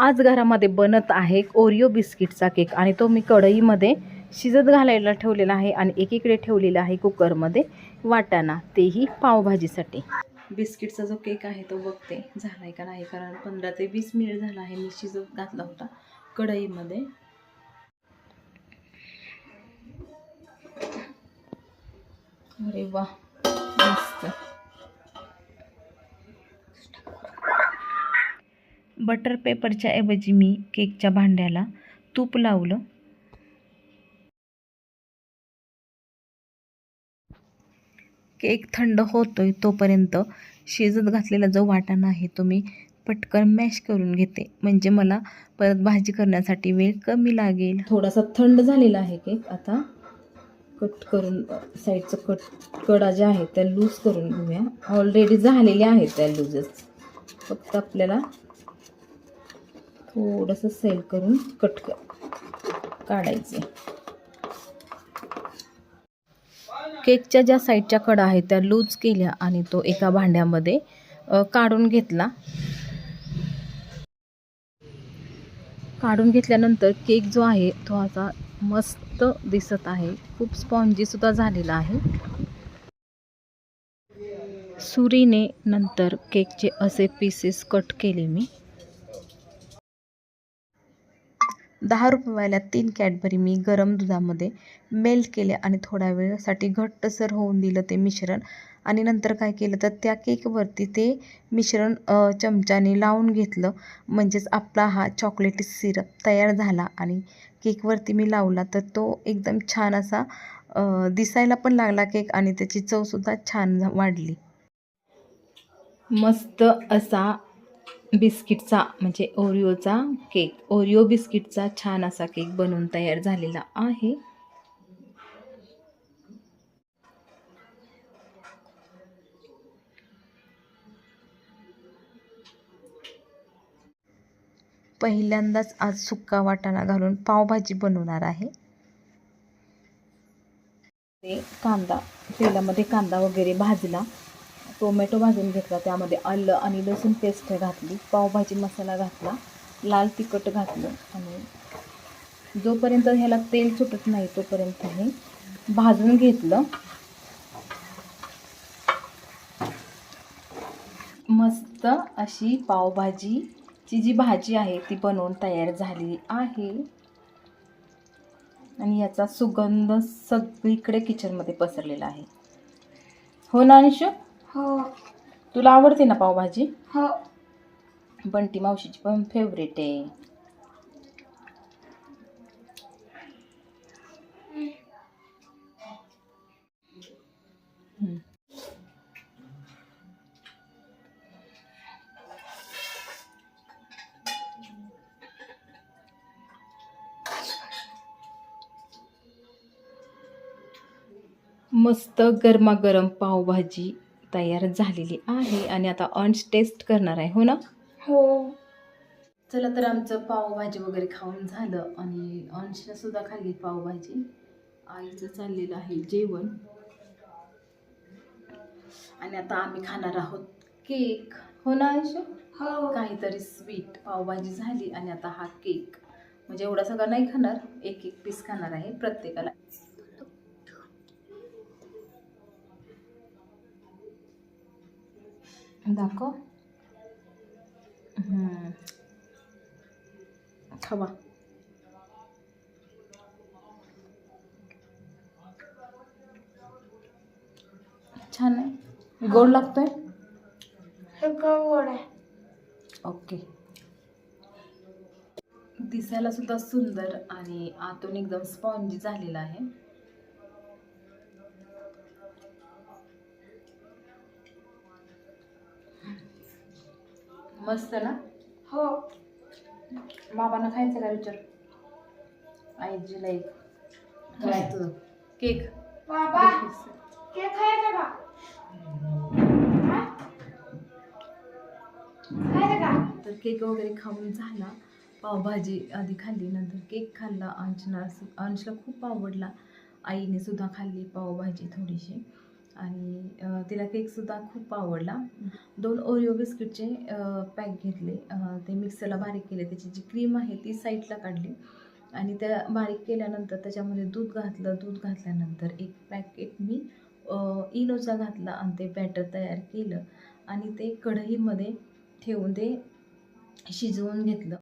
आज घरामध्ये बनत आहे ओरिओ बिस्किटचा केक आणि तो मी कढईमध्ये शिजत घालायला ठेवलेला आहे आणि एकीकडे ठेवलेला आहे कुकरमध्ये वाटाणा तेही पावभाजीसाठी. बिस्किटचा जो केक आहे तो बघते. झाला आहे का नाही? कारण पंधरा ते वीस मिनिट झाला आहे. मी शिजत घातला होता कढईमध्ये. अरे वा. बटर पेपरच्या ऐवजी मी केकच्या भांड्याला तूप लावलं. केक थंड होतोय तोपर्यंत शिजत घातलेला जो वाटाणा आहे तो मी पटकन मॅश करून घेते. म्हणजे मला परत भाजी करण्यासाठी वेळ कमी लागेल. थोडासा थंड झालेला आहे केक. आता कट करून साईडचं कट कडा ज्या आहेत त्या लूज करून घेऊया. ऑलरेडी झालेल्या आहेत त्या लूजच. फक्त आपल्याला थोडंसं सेल करून कट कर काढायचे. केकच्या ज्या साईडच्या कडा आहेत त्या लूज केल्या आणि तो एका भांड्यामध्ये काढून घेतला. काढून घेतल्यानंतर केक जो आहे तो असा मस्त दिसत आहे. खूप स्पॉन्जी सुद्धा झालेला आहे. सुरीने नंतर केकचे असे पीसेस कट केले मी. दहा रुपयाला तीन कॅडबरी मी गरम दुधामध्ये मेल्ट केले आणि थोड्या वेळासाठी घट्टसर होऊन दिलं ते मिश्रण. आणि नंतर काय केलं तर त्या केकवरती ते मिश्रण चमच्याने लावून घेतलं. म्हणजेच आपला हा चॉकलेटी सिरप तयार झाला आणि केकवरती मी लावला तर तो एकदम छान असा दिसायला पण लागला केक आणि त्याची चवसुद्धा छान वाढली. मस्त असा बिस्किटचा म्हणजे ओरिओचा केक. ओरिओ बिस्किटचा छान असा केक बनवून तयार झालेला आहे. पहिल्यांदाच आज सुक्का वाटाणा घालून पावभाजी बनवणार आहे. ते कांदा तेलामध्ये कांदा वगैरे भाजला. टोमॅटो भाजून घेतला त्यामध्ये आलं आणि लसूण पेस्ट घातली पावभाजी मसाला घातला लाल तिखट घातलं आणि जोपर्यंत ह्याला तेल सुटत नाही तोपर्यंत हे भाजून घेतलं. मस्त अशी पावभाजीची जी भाजी आहे ती बनवून तयार झाली आहे. आणि याचा सुगंध सगळीकडे किचनमध्ये पसरलेला आहे. हो ना अंशू हो. तुला आवडते ना पावभाजी? हो. बंटी मावशीची पण फेवरेट आहे. मस्त गरमागरम पावभाजी. तयार झालेली आहे आणि आता अंश टेस्ट करणार आहे हो ना? हो. चला तर आमचं पावभाजी वगैरे खाऊन झालं आणि अंशनं सुद्धा खाल्ली पावभाजी. आईचं चाललेलं आहे जेवण. आणि आता आम्ही खाणार आहोत केक. हो ना अंश? हो. काहीतरी स्वीट पावभाजी झाली आणि आता हा केक. म्हणजे एवढा सगळा नाही खाणार एक एक पीस खाणार आहे प्रत्येकाला. दाखव हम्म. खावा छान आहे. गोड लागतोय? हे गोड आहे. ओके. दिसायला सुद्धा सुंदर आणि आतून एकदम स्पॉन्जी झालेला आहे. मस्त ना? हो. बाबांना खायचं का विचार? आईजीला एक काय तुझं केक. बाबा केक खायचा का? खायचा का? तर केक वगैरे खाऊन झाला. पावभाजी आधी खाल्ली नंतर केक खाल्ला. अंशना अंशला खूप आवडला. आईने सुद्धा खाल्ली पावभाजी थोडीशी. आणि तिला केकसुद्धा खूप आवडला. दोन ओरिओ बिस्किटचे पॅक घेतले. ते मिक्सरला बारीक केले. त्याची जी क्रीम आहे ती साईडला काढली. आणि त्या बारीक केल्यानंतर त्याच्यामध्ये दूध घातलं. दूध घातल्यानंतर एक पॅकेट मी इनोचा घातला आणि ते बॅटर तयार केलं. आणि ते कढईमध्ये ठेवून ते शिजवून घेतलं.